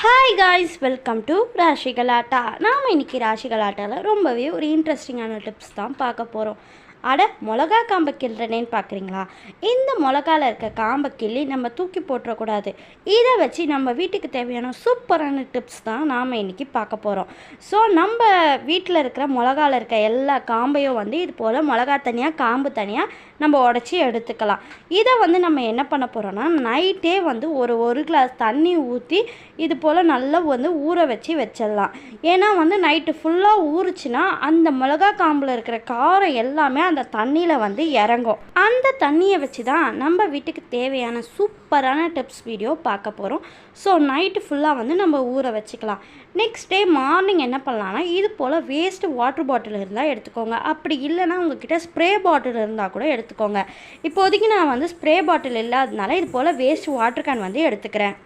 Hi guys welcome to Rashi Galatta நாம் இன்னைக்கு ராஷி கலாட்டாவில் ரொம்பவே ஒரு இன்ட்ரெஸ்டிங்கான டிப்ஸ் தான் பார்க்க போகிறோம் அட மிளகா காம்பை கிள்றனேன்னு பார்க்குறீங்களா? இந்த மிளகாவில் இருக்க காம்பை கிள்ளி நம்ம தூக்கி போட்டுறக்கூடாது. இதை வச்சு நம்ம வீட்டுக்கு தேவையான சூப்பரான டிப்ஸ் தான் நாம் இன்றைக்கி பார்க்க போகிறோம் ஸோ நம்ம வீட்டில் இருக்கிற மிளகால இருக்க எல்லா காம்பையும் வந்து இது போல் மிளகா தனியாக காம்பு தனியாக நம்ம உடச்சி எடுத்துக்கலாம். இதை வந்து நம்ம என்ன பண்ண போகிறோம்னா நைட்டே வந்து ஒரு ஒரு கிளாஸ் தண்ணி ஊற்றி இது போல் நல்லா வந்து ஊற வச்சு வச்சிடலாம். ஏன்னா வந்து நைட்டு ஃபுல்லாக ஊறுச்சுன்னா அந்த மிளகா காம்பில் இருக்கிற காரம் எல்லாமே அந்த தண்ணியில் வந்து இறங்கும். அந்த தண்ணியை வச்சு தான் நம்ம வீட்டுக்கு தேவையான சூப்பரான டிப்ஸ் வீடியோ பார்க்க போகிறோம் ஸோ நைட்டு ஃபுல்லாக வந்து நம்ம ஊற வச்சுக்கலாம். நெக்ஸ்ட் டே மார்னிங் என்ன பண்ணலான்னா இது போல் வேஸ்ட் வாட்டர் பாட்டில் இருந்தால் எடுத்துக்கோங்க. அப்படி இல்லைன்னா உங்ககிட்ட ஸ்ப்ரே பாட்டில் இருந்தால் கூட எடுத்துக்கோங்க. இப்போதைக்கு நான் வந்து ஸ்ப்ரே பாட்டில் இல்லாததுனால இது போல் வேஸ்ட் வாட்டர் கேன் வந்து எடுத்துக்கிறேன்.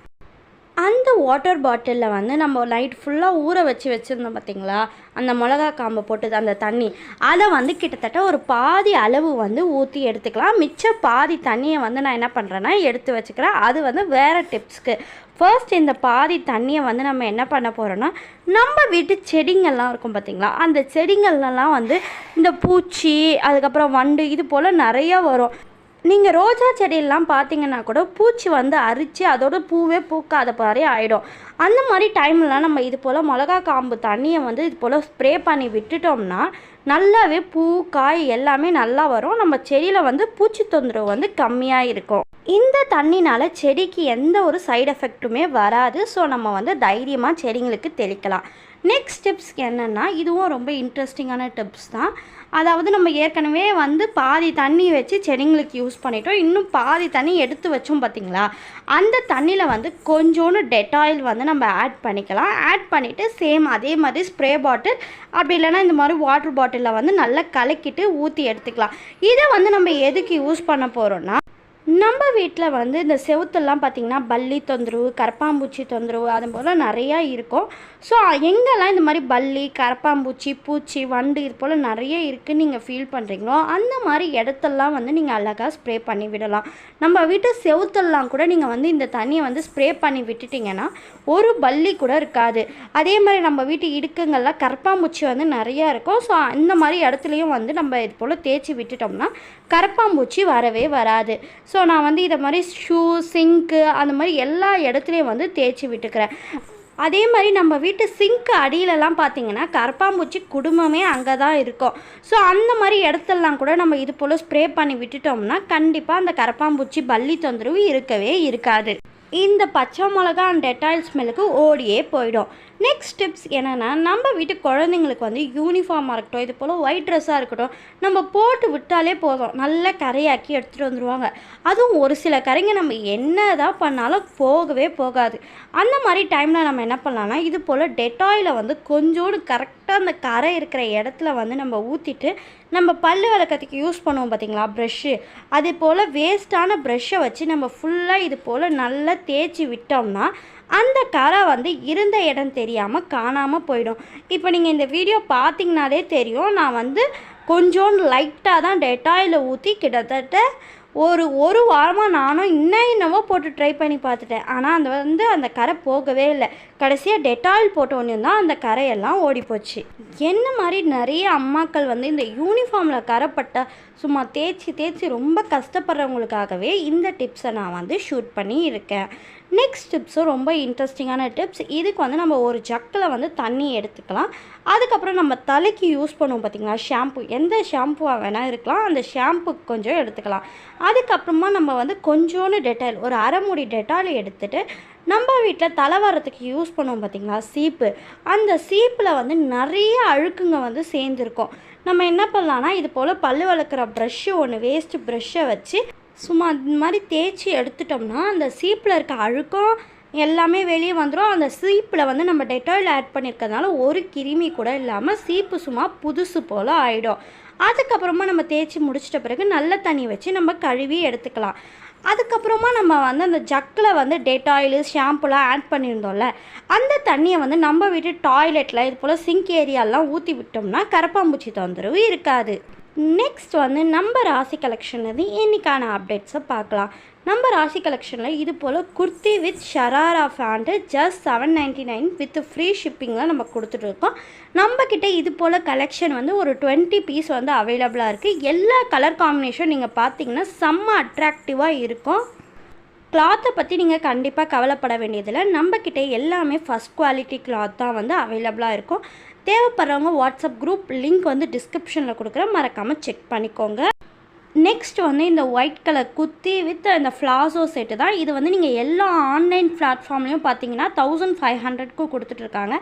அந்த வாட்டர் பாட்டிலில் வந்து நம்ம நைட் ஃபுல்லாக ஊற வச்சு வச்சுருந்தோம் பார்த்தீங்களா அந்த மிளகா காம்பை போட்டது அந்த தண்ணி. அதை வந்து கிட்டத்தட்ட ஒரு பாதி அளவு வந்து ஊற்றி எடுத்துக்கலாம். மிச்ச பாதி தண்ணியை வந்து நான் என்ன பண்ணுறேன்னா எடுத்து வச்சுக்கிறேன். அது வந்து வேறு டிப்ஸ்க்கு ஃபர்ஸ்ட் இந்த பாதி தண்ணியை வந்து நம்ம என்ன பண்ண போகிறோன்னா நம்ம வீட்டு செடிங்கள்லாம் இருக்கும் பார்த்தீங்களா அந்த செடிங்கள்லாம் வந்து இந்த பூச்சி அதுக்கப்புறம் வண்டு இது போல் நிறையா வரும். நீங்கள் ரோஜா செடியெல்லாம் பார்த்தீங்கன்னா கூட பூச்சி வந்து அரித்து அதோட பூவே பூக்காத மாதிரி ஆகிடும் அந்த மாதிரி டைம்லாம் நம்ம இது போல் மிளகா காம்பு தண்ணியை வந்து இது போல் ஸ்ப்ரே பண்ணி விட்டுட்டோம்னா நல்லாவே பூ காய் எல்லாமே நல்லா வரும். நம்ம செடியில் வந்து பூச்சி தொந்தரவு வந்து கம்மியாக இருக்கும். இந்த தண்ணினால் செடிக்கு எந்த ஒரு சைடு எஃபெக்ட்டுமே வராது. ஸோ நம்ம வந்து தைரியமாக செடிங்களுக்கு தெளிக்கலாம். நெக்ஸ்ட் டிப்ஸ் என்னென்னா இதுவும் ரொம்ப இன்ட்ரெஸ்டிங்கான டிப்ஸ் தான். அதாவது நம்ம ஏற்கனவே வந்து பாதி தண்ணி வச்சு செடிங்களுக்கு யூஸ் பண்ணிட்டோம். இன்னும் பாதி தண்ணி எடுத்து வச்சோம் பார்த்தீங்களா அந்த தண்ணியில் வந்து கொஞ்சோண்டு டெட்டாயில் வந்து நம்ம ஆட் பண்ணிக்கலாம். ஆட் பண்ணிவிட்டு சேம் அதே மாதிரி ஸ்ப்ரே பாட்டில் அப்படி இல்லைன்னா இந்த மாதிரி வாட்டர் பாட்டிலில் வந்து நல்லா கலக்கிட்டு ஊற்றி எடுத்துக்கலாம். இதை வந்து நம்ம எதுக்கு யூஸ் பண்ண போகிறோன்னா நம்ம வீட்டில் வந்து இந்த செவுத்தெல்லாம் பார்த்திங்கன்னா பல்லி தொந்தரவு கரப்பாம்பூச்சி தொந்தரவு அது போல் நிறையா இருக்கும். ஸோ எங்கெல்லாம் இந்த மாதிரி பல்லி கரப்பாம்பூச்சி பூச்சி வண்டு இது போல் நிறைய இருக்குது நீங்கள் ஃபீல் பண்ணுறீங்களோ அந்த மாதிரி இடத்தெல்லாம் வந்து நீங்கள் அழகாக ஸ்ப்ரே பண்ணி விடலாம். நம்ம வீட்டு செவுத்தெல்லாம் கூட நீங்கள் வந்து இந்த தண்ணியை வந்து ஸ்ப்ரே பண்ணி விட்டுட்டிங்கன்னா ஒரு பல்லி கூட இருக்காது. அதே மாதிரி நம்ம வீட்டு இடுக்குங்கள்லாம் கரப்பாம்பூச்சி வந்து நிறையா இருக்கும். ஸோ இந்த மாதிரி இடத்துலையும் வந்து நம்ம இது போல் தேய்ச்சி விட்டுட்டோம்னா கரப்பாம்பூச்சி வரவே வராது. ஸோ நான் வந்து இதை மாதிரி ஷூ சிங்க்கு அந்த மாதிரி எல்லா இடத்துலையும் வந்து தேய்ச்சி விட்டுக்கிறேன். அதே மாதிரி நம்ம வீட்டு சிங்க் அடியிலலாம் பார்த்தீங்கன்னா கரப்பாம்பூச்சி குடும்பமே அங்கே தான் இருக்கும். ஸோ அந்த மாதிரி இடத்துலலாம் கூட நம்ம இது போல் ஸ்ப்ரே பண்ணி விட்டுட்டோம்னா கண்டிப்பாக அந்த கரப்பாம்பூச்சி பள்ளி தொந்தரவு இருக்கவே இருக்காது. இந்த பச்சை மிளகா அண்ட் டெட்டாயில் ஸ்மெல்லுக்கு ஓடியே போயிடும். நெக்ஸ்ட் டிப்ஸ் என்னென்னா நம்ம வீட்டு குழந்தைங்களுக்கு வந்து யூனிஃபார்மாக இருக்கட்டும் இது போல் ஒயிட் ட்ரெஸ்ஸாக இருக்கட்டும் நம்ம போட்டு விட்டாலே போதும். நல்லா கரையாக்கி எடுத்துகிட்டு வந்துடுவாங்க அதுவும் ஒரு சில கரைங்க நம்ம என்ன தான் பண்ணாலும் போகவே போகாது. அந்த மாதிரி டைமில் நம்ம என்ன பண்ணலாம்னா இது போல் டெட்டாயில் வந்து கொஞ்சோண்டு கரெக்டாக அந்த கரை இருக்கிற இடத்துல வந்து நம்ம ஊற்றிட்டு நம்ம பல்லு விளக்கத்துக்கு யூஸ் பண்ணுவோம் பார்த்தீங்களா ப்ரெஷ்ஷு அதே போல் வேஸ்ட்டான ப்ரெஷ்ஷை வச்சு நம்ம ஃபுல்லாக இது போல் நல்லா தேய்ச்சி விட்டோம்னா அந்த கரை வந்து இருந்த இடம் தெரியாமல் காணாமல் போயிடும். இப்போ நீங்கள் இந்த வீடியோ பார்த்தீங்கனாலே தெரியும். நான் வந்து கொஞ்சோண்டு லைட்டாக தான் டெட்டாயில் ஊற்றி கிட்டத்தட்ட ஒரு ஒரு வாரமாக நானும் இன்னும் என்னவோ போட்டு ட்ரை பண்ணி பார்த்துட்டேன் ஆனால் அந்த வந்து அந்த கரை போகவே இல்லை. கடைசியாக டெட்டாயில் போட்டோன்னு தான் அந்த கரையெல்லாம் ஓடி போச்சு. என்ன மாதிரி நிறைய அம்மாக்கள் வந்து இந்த யூனிஃபார்மில் கரைப்பட்ட சும்மா தேய்ச்சி தேய்ச்சி ரொம்ப கஷ்டப்படுறவங்களுக்காகவே இந்த டிப்ஸை நான் வந்து ஷூட் பண்ணி இருக்கேன். நெக்ஸ்ட் டிப்ஸும் ரொம்ப இன்ட்ரெஸ்டிங்கான டிப்ஸ் இதுக்கு வந்து நம்ம ஒரு ஜக்கில் வந்து தண்ணி எடுத்துக்கலாம். அதுக்கப்புறம் நம்ம தலைக்கு யூஸ் பண்ணுவோம் பார்த்திங்களா ஷாம்பு எந்த ஷாம்புவாக வேணால் இருக்கலாம். அந்த ஷாம்பு கொஞ்சம் எடுத்துக்கலாம். அதுக்கப்புறமா நம்ம வந்து கொஞ்சோண்டு டெட்டாயில் ஒரு அரை மூடி டெட்டால் எடுத்துகிட்டு நம்ம வீட்டில் தலை வரத்துக்கு யூஸ் பண்ணுவோம் பார்த்திங்களா சீப்பு. அந்த சீப்பில் வந்து நிறைய அழுக்குங்க வந்து சேர்ந்துருக்கும். நம்ம என்ன பண்ணலான்னா இது போல் பல் வளர்க்குற ப்ரஷ்ஷு ஒன்று வேஸ்ட்டு ப்ரஷ்ஷை வச்சு சும்மா இந்த மாதிரி தேய்ச்சி எடுத்துட்டோம்னா அந்த சீப்பில் இருக்க அழுக்கும் எல்லாமே வெளியே வந்துடும் அந்த சீப்பில் வந்து நம்ம டெட்டாயில் ஆட் பண்ணியிருக்கிறதுனால ஒரு கிருமி கூட இல்லாமல் சீப்பு சும்மா புதுசு போல் ஆகிடும் அதுக்கப்புறமா நம்ம தேய்ச்சி முடிச்சிட்ட பிறகு நல்ல தண்ணி வச்சு நம்ம கழுவி எடுத்துக்கலாம். அதுக்கப்புறமா நம்ம வந்து அந்த ஜக்கில் வந்து டெட்டாயிலு ஷாம்புலாம் ஆட் பண்ணியிருந்தோம்ல அந்த தண்ணியை வந்து நம்ம வீட்டு டாய்லெட்டில் இது போல் சிங்க் ஏரியாலாம் ஊற்றி விட்டோம்னா கரப்பாம்பூச்சி தொந்தரவு இருக்காது. நெக்ஸ்ட் வந்து நம்ம ராசி கலெக்ஷன் வந்து இன்றைக்கான அப்டேட்ஸை பார்க்கலாம். நம்ம ராசி கலெக்ஷனில் இது போல் kurti with sharara pant just seven ninety nine with free ஷிப்பிங்கில் நம்ம கொடுத்துட்ருக்கோம் நம்மக்கிட்ட இது போல் கலெக்ஷன் வந்து ஒரு டுவெண்ட்டி பீஸ் வந்து அவைலபிளாக இருக்குது எல்லா கலர் காம்பினேஷன் நீங்கள் பார்த்தீங்கன்னா செம்ம அட்ராக்டிவாக இருக்கும். கிளாத்தை பற்றி நீங்கள் கண்டிப்பாக கவலைப்பட வேண்டியதில்லை. நம்மக்கிட்ட எல்லாமே ஃபஸ்ட் குவாலிட்டி கிளாத் தான் வந்து அவைலபிளாக இருக்கும். தேவைப்படுறவங்க வாட்ஸ்அப் குரூப் லிங்க் வந்து டிஸ்கிரிப்ஷனில் கொடுக்குறேன். மறக்காமல் செக் பண்ணிக்கோங்க. நெக்ஸ்ட் வந்து இந்த ஒயிட் கலர் குத்தி வித் இந்த ஃப்ளாசோ செட்டு தான். இது வந்து நீங்கள் எல்லா ஆன்லைன் பிளாட்ஃபார்ம்லேயும் பார்த்தீங்கன்னா தௌசண்ட் ஃபைவ் ஹண்ட்ரட்க்கும் கொடுத்துட்ருக்காங்க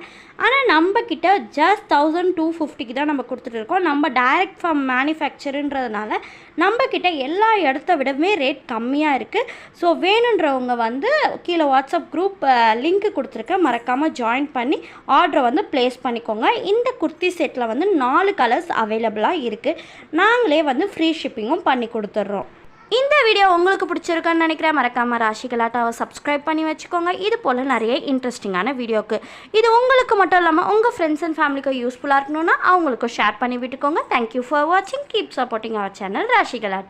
ஆனால் நம்ம கிட்ட ஜஸ்ட் தௌசண்ட் டூ ஃபிஃப்டிக்கு தான் நம்ம கொடுத்துட்ருக்கோம் நம்ம டைரக்ட் ஃபார்ம் மேனுஃபேக்சருன்றதுனால நம்ம கிட்ட எல்லா இடத்த விடவே ரேட் கம்மியாக இருக்குது ஸோ வேணுன்றவங்க வந்து கீழே வாட்ஸ்அப் குரூப் லிங்க் கொடுத்துருக்கேன் மறக்காமல் ஜாயின் பண்ணி ஆர்டரை வந்து ப்ளேஸ் பண்ணிக்கோங்க. இந்த குர்த்தி செட்டில் வந்து நாலு கலர்ஸ் அவைலபிளாக இருக்குது நாங்களே வந்து ஃப்ரீ ஷிப்பிங்கும் பண்ணி கொடுத்துட்றோம். இந்த வீடியோ உங்களுக்கு பிடிச்சிருக்குன்னு நினைக்கிறேன். மறக்காமல் ராசி கலாட்டாவை சப்ஸ்கிரைப் பண்ணி வச்சுக்கோங்க. இது போல் நிறைய இன்ட்ரெஸ்டிங்கான வீடியோக்கு. இது உங்களுக்கு மட்டும் இல்லாமல் உங்கள் ஃப்ரெண்ட்ஸ் அண்ட் ஃபேமிலிக்கு யூஸ்ஃபுல்லாக இருக்கணும்னா அவங்களுக்கும் ஷேர் பண்ணி விட்டுக்கோங்க. தேங்க்யூ ஃபார் வாட்சிங் keep supporting our channel Rasi Galatta